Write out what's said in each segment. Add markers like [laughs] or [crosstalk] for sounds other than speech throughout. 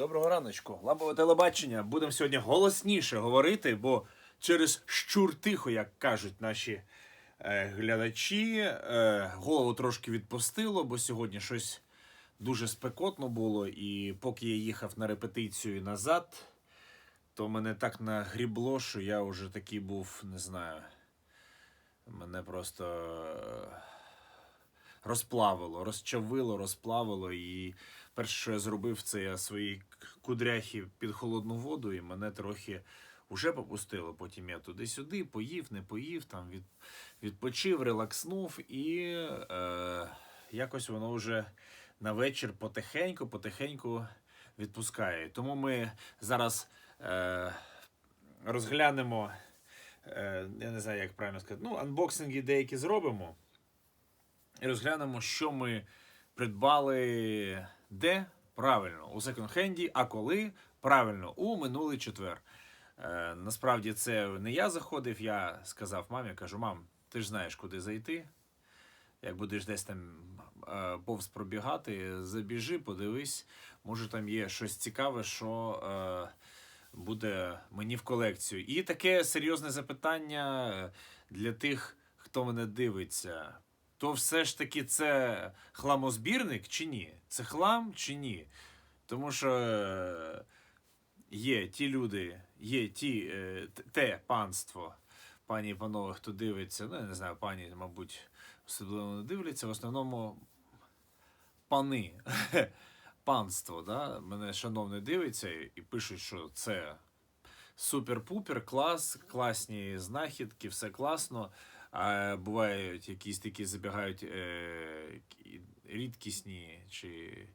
Доброго раночку. Лампове телебачення. Будемо сьогодні голосніше говорити, бо через щур тихо, як кажуть наші е, глядачі, е, голову трошки відпустило, бо сьогодні щось дуже спекотно було. І поки я їхав на репетицію назад, то мене так нагрібло, що я вже такий був, не знаю. Мене просто. Розплавило, розчавило, розплавило. І перше, що я зробив, це я свої кудряхи під холодну воду, і мене трохи уже попустило. Потім я туди-сюди поїв, не поїв, там від, відпочив, релакснув, і е, якось воно вже на вечір потихеньку, потихеньку відпускає. Тому ми зараз е, розглянемо. е, Я не знаю, як правильно сказати. Ну, анбоксинги деякі зробимо. І розглянемо, що ми придбали де правильно у секонд-хенді, а коли правильно у минулий четвер. Е, насправді це не я заходив, я сказав мамі, кажу, мам, ти ж знаєш, куди зайти. Як будеш десь там е, повз пробігати, забіжи, подивись, може там є щось цікаве, що е, буде мені в колекцію. І таке серйозне запитання е, для тих, хто мене дивиться. То все ж таки це хламозбірник чи ні? Це хлам чи ні? Тому що е, є ті люди, є ті, е, те панство, пані і панове, хто дивиться, ну я не знаю, пані, мабуть, особливо не дивляться, в основному пани, [laughs] панство, да? мене шановне дивиться і пишуть, що це супер-пупер, клас, класні знахідки, все класно. А бувають якісь такі забігають е, рідкісні чи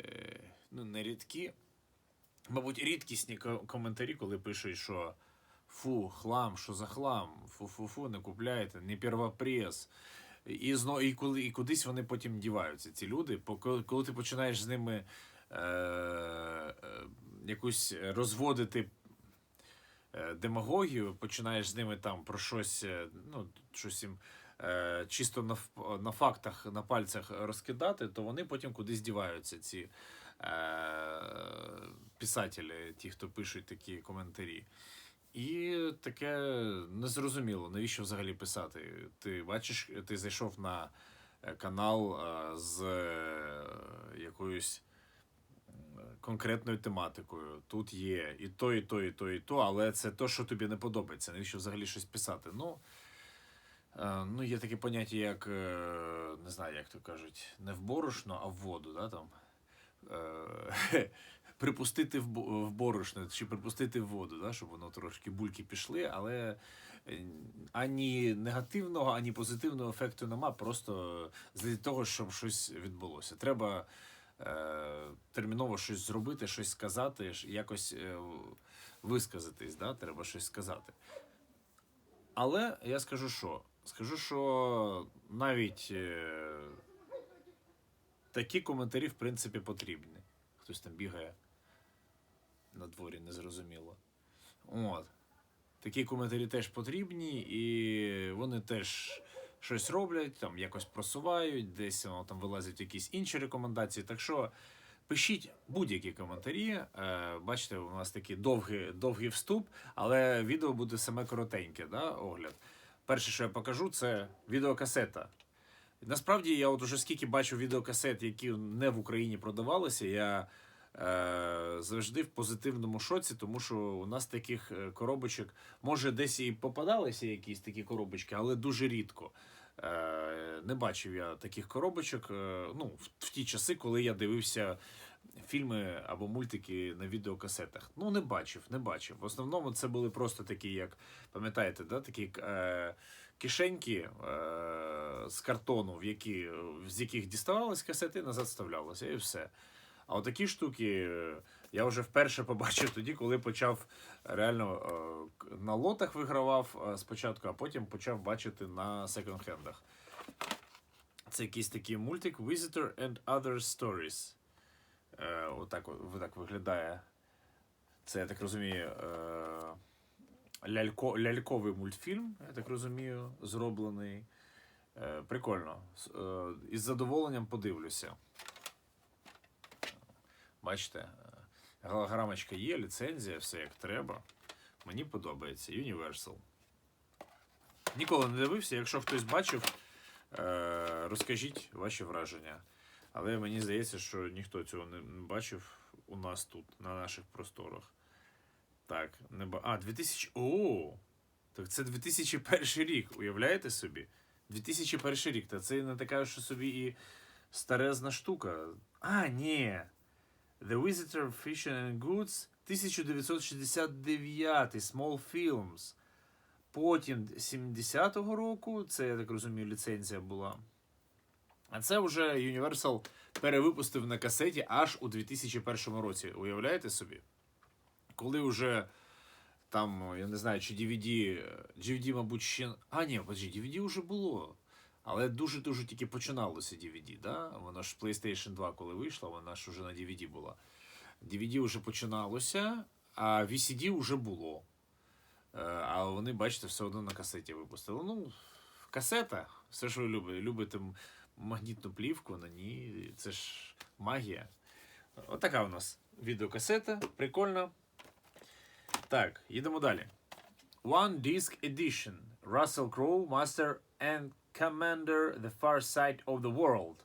е, ну, не рідкі, мабуть, рідкісні коментарі, коли пишуть, що фу, хлам, що за хлам, фу-фу-фу, не купляйте, не первопрес. І, зно, і, коли, і кудись вони потім діваються, ці люди. Коли, ти починаєш з ними е, е, якусь розводити демагогію, починаєш з ними там про щось, е, ну, щось їм е, чисто на, на фактах, на пальцях розкидати, то вони потім кудись діваються, ці е, писателі, ті, хто пишуть такі коментарі. І таке незрозуміло, навіщо взагалі писати. Ти бачиш, ти зайшов на е, канал е, з е, якоюсь конкретною тематикою. Тут є і то, і то, і то, і то, але це то, що тобі не подобається. Навіщо взагалі щось писати? Ну, е, ну є таке поняття, як е, не знаю, як то кажуть, не в борошно, а в воду. Да, там. Е, Припустити в, бо- борошно чи припустити в воду, да, щоб воно трошки бульки пішли, але е, ані негативного, ані позитивного ефекту нема, просто для того, щоб щось відбулося. Треба е, терміново щось зробити, щось сказати, якось е, висказатись, да? треба щось сказати. Але я скажу що? Скажу, що навіть е, такі коментарі, в принципі, потрібні. Хтось там бігає на дворі, незрозуміло. От. Такі коментарі теж потрібні, і вони теж щось роблять, там якось просувають, десь воно там вилазять якісь інші рекомендації. Так що пишіть будь-які коментарі. Е, бачите, у нас такий довгий, довгий вступ, але відео буде саме коротеньке, да, огляд. Перше, що я покажу, це відеокасета. Насправді, я от уже скільки бачу відеокасет, які не в Україні продавалися, я е, завжди в позитивному шоці, тому що у нас таких е, коробочок, може, десь і попадалися якісь такі коробочки, але дуже рідко. Е, не бачив я таких коробочок е, ну, в, ті часи, коли я дивився фільми або мультики на відеокасетах. Ну, не бачив, не бачив. В основному це були просто такі, як пам'ятаєте, да, такі е, кишеньки е, з картону, в які, з яких діставались касети, назад вставлялося, і все. А отакі штуки я вже вперше побачив тоді, коли почав реально е, на лотах вигравав е, спочатку, а потім почав бачити на секонд-хендах. Це якийсь такий мультик Visitor and Other Stories. Е, отак, от- так виглядає. Це, я так розумію, е, лялько, ляльковий мультфільм, я так розумію, зроблений. Е, прикольно. Е, із задоволенням подивлюся. Бачите? Голограмочка є, ліцензія, все як треба. Мені подобається. Universal. Ніколи не дивився. Якщо хтось бачив, е, розкажіть ваші враження. Але мені здається, що ніхто цього не бачив у нас тут, на наших просторах. Так, не ба... А, 2000. О! Так це 2001 рік, уявляєте собі? 2001 рік. Та це не така, що собі і старезна штука. А, ні. The Visitor of and Goods 1969 Small Films. Потім 70-го року, це, я так розумію, ліцензія була. А це вже Universal перевипустив на касеті аж у 2001 році. Уявляєте собі? Коли вже там, я не знаю, чи DVD, DVD, мабуть, ще. А, ні, подожди, DVD вже було. Але дуже-дуже тільки починалося DVD, да? Воно ж PlayStation 2, коли вийшла, вона ж вже на DVD була. DVD вже починалося, а VCD вже було. Е, А вони, бачите, все одно на касеті випустили. Ну, касета, все, що ви любите. Любите магнітну плівку, на ній. Це ж магія. Отака у нас відеокасета. Прикольно. Так, їдемо далі. One Disc Edition. Russell Crowe, Master and Commander The Far Side of the World.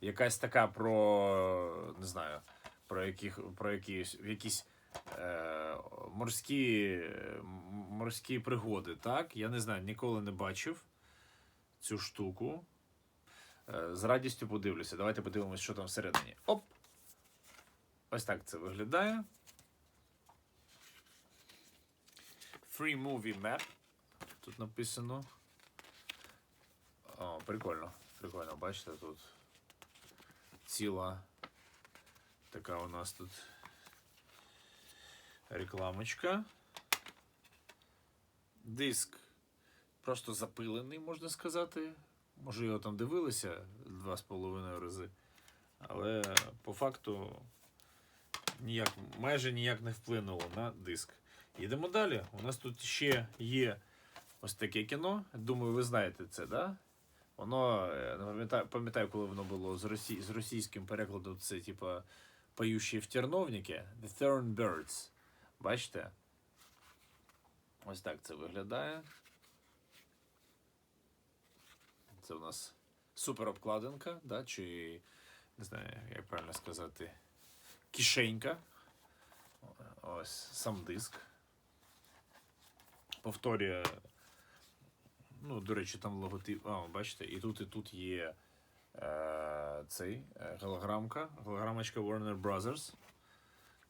Якась така про. не знаю, про яких, про якісь, якісь е, морські, морські пригоди, так? Я не знаю, ніколи не бачив цю штуку. Е, з радістю подивлюся. Давайте подивимось, що там всередині. Оп! Ось так це виглядає. Free Movie Map. Тут написано. О, прикольно. Прикольно, бачите, тут ціла така у нас тут рекламочка. Диск просто запилений, можна сказати. Може, його там дивилися два з половиною рази. Але по факту ніяк, майже ніяк не вплинуло на диск. Їдемо далі. У нас тут ще є ось таке кіно. Думаю, ви знаєте це, да? Воно, е, не пам'ятаю, пам'ятаю, коли воно було з, росі, з російським перекладом, це типа поющі в терновнике. The Thorn Birds. Бачите? Ось так це виглядає. Це у нас супер обкладинка, да? чи не знаю, як правильно сказати, кишенька. Ось сам диск. Повторює. Ну, до речі, там логотип. А, бачите, і тут, і тут є е, цей е, голограмка, голограмочка Warner Brothers.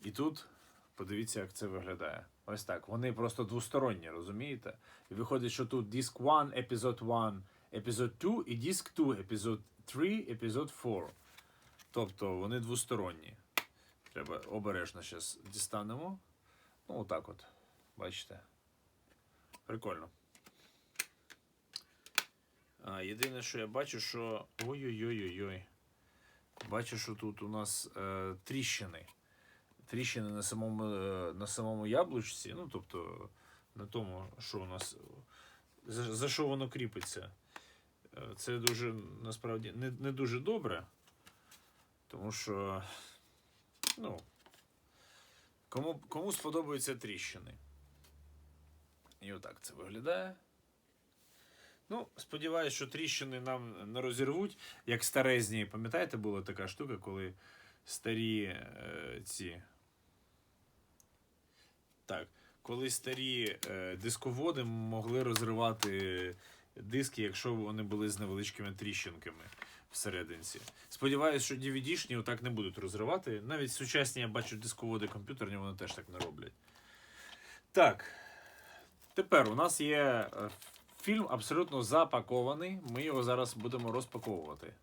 І тут, подивіться, як це виглядає. Ось так. Вони просто двосторонні, розумієте? І виходить, що тут диск 1, епізод 1, епізод 2 і диск 2, епізод 3, епізод 4. Тобто вони двосторонні. Треба обережно зараз дістанемо. Ну, отак от. Бачите? Прикольно. А, єдине, що я бачу, що. Ой-ой-ой-ой-ой. Бачу, що тут у нас е, тріщини. Тріщини на самому, е, на самому яблучці. Ну, тобто, на тому, що у нас. За, за що воно кріпиться. Е, Це дуже насправді не, не дуже добре. Тому що. Ну. Кому, кому сподобаються тріщини. І отак це виглядає. Ну, сподіваюся, що тріщини нам не розірвуть, як старезні. Пам'ятаєте, була така штука, коли старі е, ці. Так, коли старі е, дисководи могли розривати диски, якщо вони були з невеличкими тріщинками всерединці. Сподіваюся, що DVD-шні отак не будуть розривати. Навіть сучасні я бачу дисководи комп'ютерні, вони теж так не роблять. Так. Тепер у нас є е, фільм абсолютно запакований. Ми його зараз будемо розпаковувати.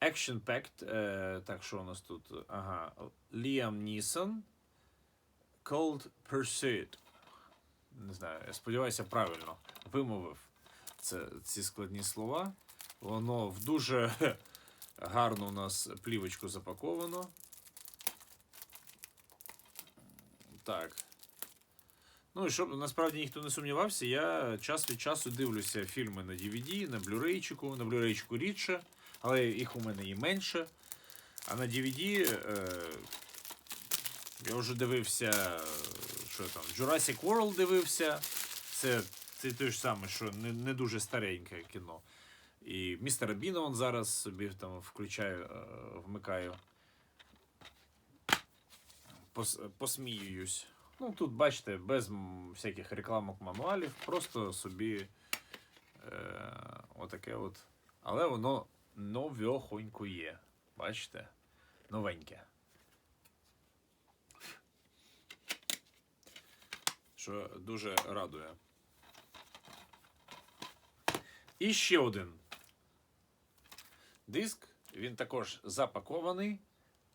Action Packed. Е, так, що у нас тут? Ага. Ліам Нісон. Cold Pursuit. Не знаю, я сподіваюся, правильно вимовив це, ці складні слова. Воно в дуже [laughs] гарну у нас плівочку запаковано. Так. Ну і щоб насправді ніхто не сумнівався, я час від часу дивлюся фільми на DVD, на Blu-ray, на Blu-ray рідше, але їх у мене і менше. А на DVD, е, Я вже дивився, що там, Jurassic World дивився. Це, це те ж саме, що не, не дуже стареньке кіно. І містера Біна он зараз собі там включаю, е, вмикаю. Пос, посміююсь. Ну, тут, бачите, без всяких рекламок мануалів, просто собі е, отаке от. Але воно новьохонькує. Бачите? Новеньке. Що дуже радує. І ще один диск. Він також запакований.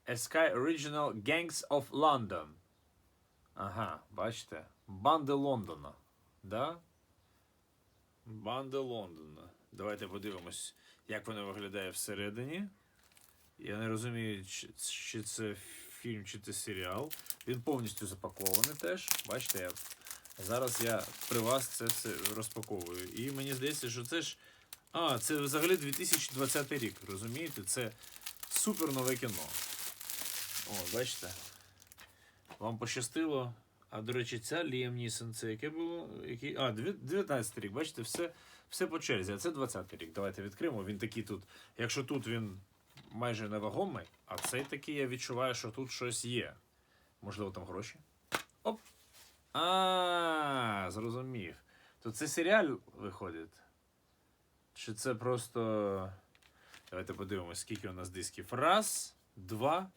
A Sky Original Gangs of London. Ага, бачите? Банди Лондона. Да? Банди Лондона. Давайте подивимось, як воно виглядає всередині. Я не розумію, чи, це фільм, чи це серіал. Він повністю запакований теж. Бачите, я, зараз я при вас це все розпаковую. І мені здається, що це ж. А, це взагалі 2020 рік, розумієте? Це супер нове кіно. О, бачите? Вам пощастило. А до речі, ця Ліам Нісон, це яке було? Який? А, 19 рік, бачите, все, все по черзі. А це 20 рік. Давайте відкриємо. Він такий тут. Якщо тут він майже невагомий, а цей такий я відчуваю, що тут щось є. Можливо, там гроші. Оп! А, зрозумів. То це серіал виходить? Чи це просто. Давайте подивимось, скільки у нас дисків. Раз, два,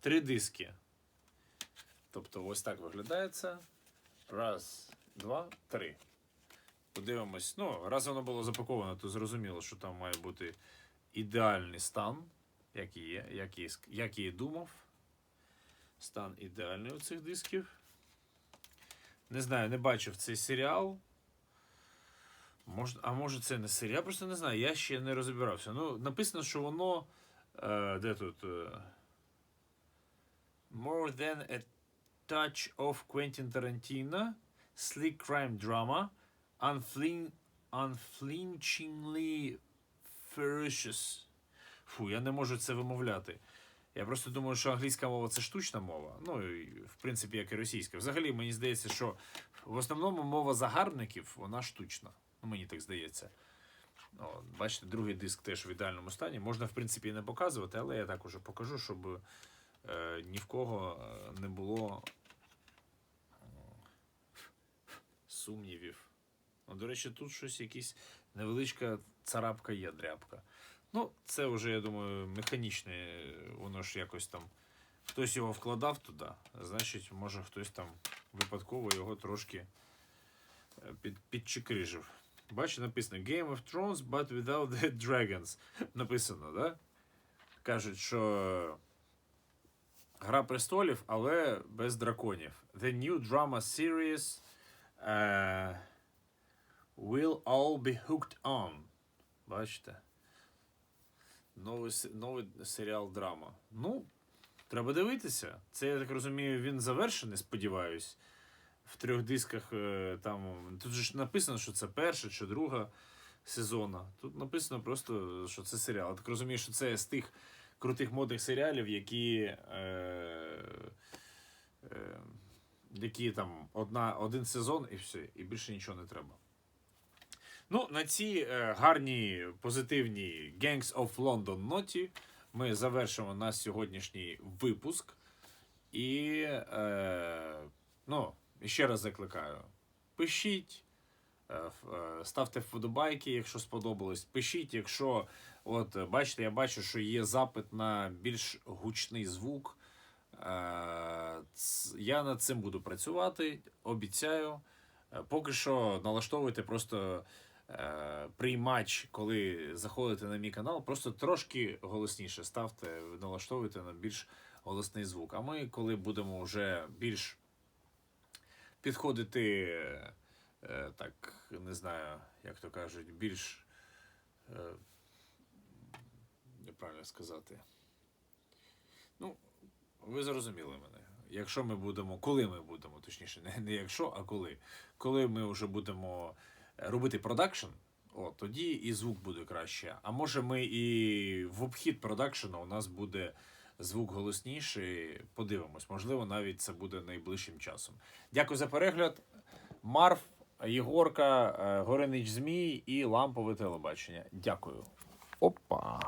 три диски. Тобто ось так виглядає це. Раз, два, три. Подивимось. Ну, раз воно було запаковано, то зрозуміло, що там має бути ідеальний стан, як і є, як і, як і думав. Стан ідеальний у цих дисків. Не знаю, не бачив цей серіал. Мож, а може це не серіал? Я просто не знаю, я ще не розбирався. Ну, написано, що воно. Е, де тут? Е, More than a touch of Quentin Tarantino, sleek crime drama, unflin- unflinchingly ferocious. Фу, я не можу це вимовляти. Я просто думаю, що англійська мова це штучна мова. Ну, і, в принципі, як і російська. Взагалі, мені здається, що в основному мова загарбників, вона штучна. Ну, мені так здається. О, бачите, другий диск теж в ідеальному стані. Можна, в принципі, і не показувати, але я так уже покажу, щоб е, ні в кого е, не було е, сумнівів. Ну, до речі, тут щось якась невеличка царапка є, дрябка. Ну, це вже, я думаю, механічне, воно ж якось там. Хтось його вкладав туди, значить, може хтось там випадково його трошки е, під, підчикрижив. Бачите, написано Game of Thrones, but without the dragons. Написано, да? Кажуть, що Гра престолів, але без драконів. The new drama series е, will all be hooked on. Бачите? Новий, новий серіал драма. Ну, треба дивитися. Це, я так розумію, він завершений, сподіваюсь. В трьох дисках е, там. Тут ж написано, що це перша чи друга сезона. Тут написано просто, що це серіал. Я так розумію, що це з тих крутих модних серіалів, які. Е, е, які там одна, один сезон і все, і більше нічого не треба. Ну, на цій е, гарній позитивній Gangs of London ноті ми завершимо наш сьогоднішній випуск. І е, ну, ще раз закликаю: пишіть, е, е, ставте вподобайки, якщо сподобалось. Пишіть, якщо от бачите, я бачу, що є запит на більш гучний звук. Я над цим буду працювати, обіцяю. Е, Поки що налаштовуйте просто е, приймач, коли заходите на мій канал, просто трошки голосніше ставте, налаштовуйте на більш голосний звук. А ми, коли будемо вже більш підходити, е, так, не знаю, як то кажуть, більш. Е, неправильно сказати. Ну, ви зрозуміли мене. Якщо ми будемо, коли ми будемо, точніше, не, не якщо, а коли. Коли ми вже будемо е, робити продакшн, о, тоді і звук буде краще. А може ми і в обхід продакшену у нас буде звук голосніший. Подивимось, можливо, навіть це буде найближчим часом. Дякую за перегляд. Марф, Єгорка, е, Горинич Змій і лампове телебачення. Дякую. Опа.